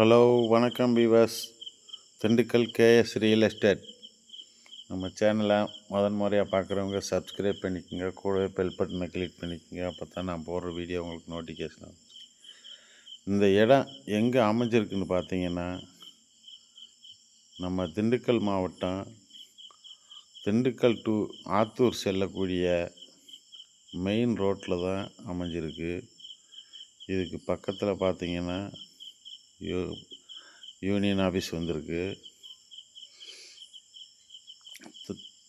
Hello வணக்கம் viewers Dindigul KS real estate. நம்ம சேனலை முதன் முறையாக பார்க்குறவங்க சப்ஸ்கிரைப் பண்ணிக்கோங்க. கூடவே பெல் பட்டனை கிளிக் பண்ணிக்கோங்க. அப்போ தான் நான் போடுற வீடியோ உங்களுக்கு நோட்டிஃபிகேஷன் ஆகும். இந்த இடம் எங்கே அமைஞ்சிருக்குன்னு பார்த்தீங்கன்னா நம்ம திண்டுக்கல் மாவட்டம் திண்டுக்கல் டு ஆத்தூர் செல்லக்கூடிய மெயின் ரோட்டில் தான் அமைஞ்சிருக்கு. இதுக்கு பக்கத்தில் பார்த்தீங்கன்னா யூ யூனியன் ஆஃபீஸ் வந்திருக்கு.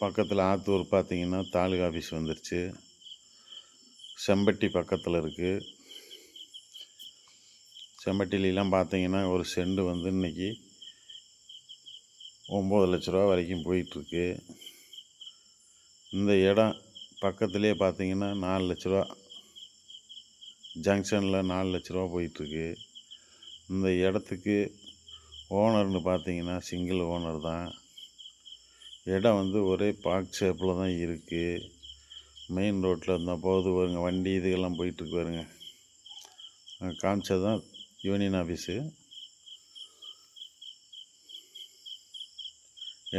பக்கத்தில் ஆத்தூர் பார்த்தீங்கன்னா தாலுகா ஆஃபீஸ் வந்துருச்சு. செம்பட்டி பக்கத்தில் இருக்குது செம்பட்டிலாம் பார்த்தீங்கன்னா ஒரு செண்டு வந்து இன்னைக்கு ஒம்பது லட்ச ரூபா வரைக்கும் போயிட்டுருக்கு இந்த இடம் பக்கத்துலேயே பார்த்தீங்கன்னா நாலு லட்ச ரூபா ஜங்ஷனில் நாலு லட்ச ரூபா போயிட்டுருக்கு இந்த இடத்துக்கு ஓனர்னு பார்த்தீங்கன்னா சிங்கிள் ஓனர் தான். இடம் வந்து ஒரே பார்க் ஷேப்பில் தான் இருக்குது மெயின் ரோட்டில் இருந்தால் போகுது பாருங்க. வண்டி இதுக்கெல்லாம் போயிட்டுருக்கு பாருங்க. காமிச்சது தான் யூனியன் ஆஃபீஸு.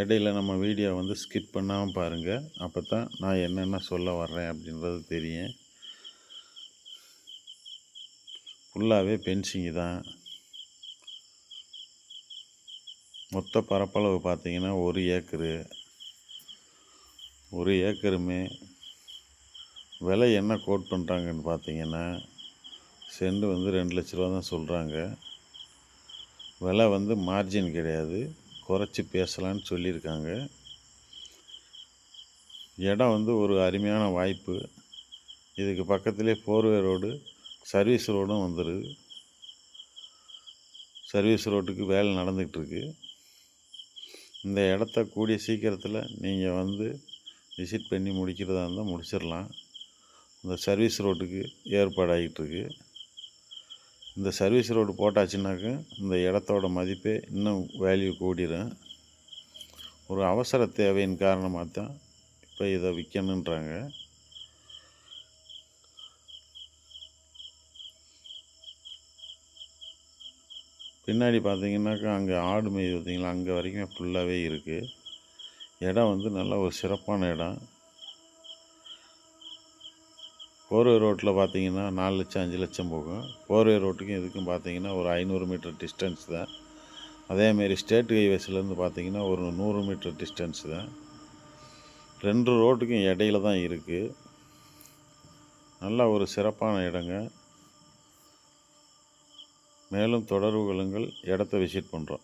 இடையில நம்ம வீடியோ வந்து ஸ்கிப் பண்ணாமல் பாருங்கள் அப்போ தான் நான் என்னென்ன சொல்ல வர்றேன் அப்படின்றது தெரியும். ஃபுல்லாகவே பென்சிங்கு தான். மொத்த பரப்பளவு பார்த்தீங்கன்னா ஒரு ஏக்கரு. ஒரு ஏக்கருமே விலை என்ன கோட் பண்ணுறாங்கன்னு பார்த்தீங்கன்னா செண்டு வந்து ரெண்டு லட்ச ரூபா தான் சொல்கிறாங்க விலை வந்து மார்ஜின் கிடையாது. குறைச்சி பேசலான்னு சொல்லியிருக்காங்க. இடம் வந்து ஒரு அருமையான வாய்ப்பு. இதுக்கு பக்கத்துலேயே ஃபோர்வே ரோடு சர்வீஸ் ரோடும் வந்துடுது சர்வீஸ் ரோட்டுக்கு வேலை நடந்துக்கிட்டு இந்த இடத்த கூடிய சீக்கிரத்தில் நீங்கள் வந்து விசிட் பண்ணி முடிக்கிறதா இருந்தால் முடிச்சிடலாம் இந்த சர்வீஸ் ரோட்டுக்கு ஏற்பாடாகிட்டுருக்கு இந்த சர்வீஸ் ரோடு போட்டாச்சுனாக்க இந்த இடத்தோட மதிப்பே இன்னும் வேல்யூ கூடிரும். ஒரு அவசர தேவையின் காரணமாக தான் இப்போ இதை விற்கணுன்றாங்க பின்னாடி பார்த்தீங்கன்னாக்கா அங்கே ஆடு மேய் பார்த்தீங்களா? அங்கே வரைக்கும் ஃபுல்லாகவே இருக்குது இடம் வந்து நல்ல ஒரு சிறப்பான இடம். போர்வே ரோட்டில் பார்த்தீங்கன்னா நாலு லட்சம் அஞ்சு லட்சம் போகும். போர்வே ரோட்டுக்கும் இதுக்கும் பார்த்தீங்கன்னா ஒரு ஐநூறு மீட்டர் டிஸ்டன்ஸ் தான். அதேமாரி ஸ்டேட் ஹைவேஸ்லேருந்து பார்த்தீங்கன்னா ஒரு நூறு மீட்டர் டிஸ்டன்ஸ் தான். ரெண்டு ரோட்டுக்கும் இடையில தான் இருக்குது நல்ல ஒரு சிறப்பான இடங்க. மேலும் தொடர்பு கொள்ளுங்கள். இடத்த விசிட் பண்ணுறோம்